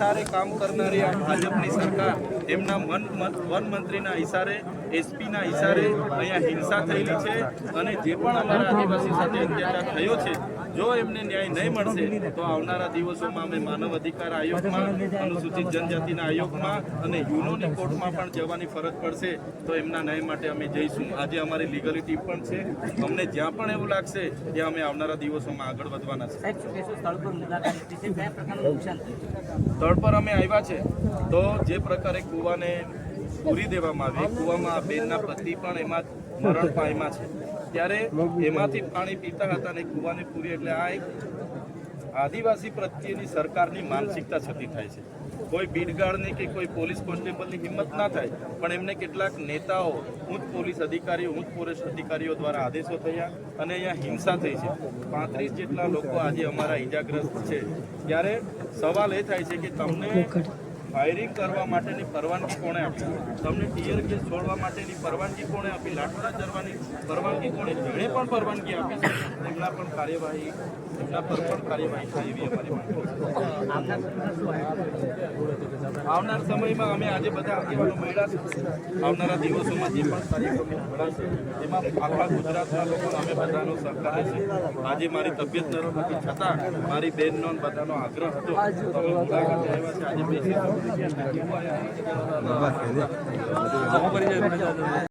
ઇશારે કામ કરનારી આ ભાજપની સરકાર એમના વન વન મંત્રીના ઇશારે એસપીના ઇશારે અહીંયા હિંસા થયેલી છે અને જે પણ અમારા આદિવાસી સાથે અત્યાચાર થયો છે જો એમને ન્યાય નહીં મળશે તો આવનારા દિવસોમાં અમે માનવ અધિકાર આયોગમાં અનુસૂચિત જનજાતિના આયોગમાં અને યુનોની કોર્ટમાં પણ જવાની ફરજ પડશે તો એમના ન્યાય માટે અમે જઈશું. આજે અમારી લીગલી ટીમ પણ છે. અમને જ્યાં પણ એવું લાગશે ત્યાં અમે આવનારા દિવસોમાં આગળ વધવાના છે? સ્થળ પર અમે આવ્યા છે તો જે પ્રકારે કૂવાને પૂરી દેવામાં આવી. કૂવામાં બેનના પતિ પણ એમાં મરણ પામ્યા છે. ત્યારે એમાંથી પાણી પીતા હતા અને કૂવાને પૂરી એટલે આ એક આદિવાસી પ્રત્યેની સરકારની માનસિકતા છતી થાય છે. કોઈ બીડગાર્ડની કે કોઈ પોલીસ કોન્સ્ટેબલની હિંમત ના થાય, પણ એમને કેટલાક નેતાઓ, ઉચ્ચ પોલીસ અધિકારીઓ, ઉચ્ચ પોલીસ અધિકારીઓ દ્વારા આદેશો થયા અને અહીંયા હિંસા થઈ છે. પાંત્રીસ જેટલા લોકો આજે અમારા ઈજાગ્રસ્ત છે. ત્યારે સવાલ એ થાય છે કે તમને ફાયરિંગ કરવા માટેની પરવાનગી કોણે આપી? તમને ટીયર ગેસ છોડવા માટેની પરવાનગી કોણે આપી? લાઠોડા ચરવાની પરવાનગી કોણે? જેણે પણ પરવાનગી આપી એમના પણ કાર્યવાહી એમના પર પણ કાર્યવાહી થાય એવી અમારી આવનાર સમયમાં અમે આજે બધા આગેવાનો મળ્યા આવનારા દિવસોમાં જે પણ કાર્યક્રમો ઘડાશે એમાં આખા ગુજરાતના લોકો અમે બધાનો સહકાર છે. આજે મારી તબિયત નરમ હતી, છતાં મારી બહેનનો બધાનો આગ્રહ હતો. તમે મુલાકાતે આવ્યા છે. આજે બેસી 这边还有一个这边还有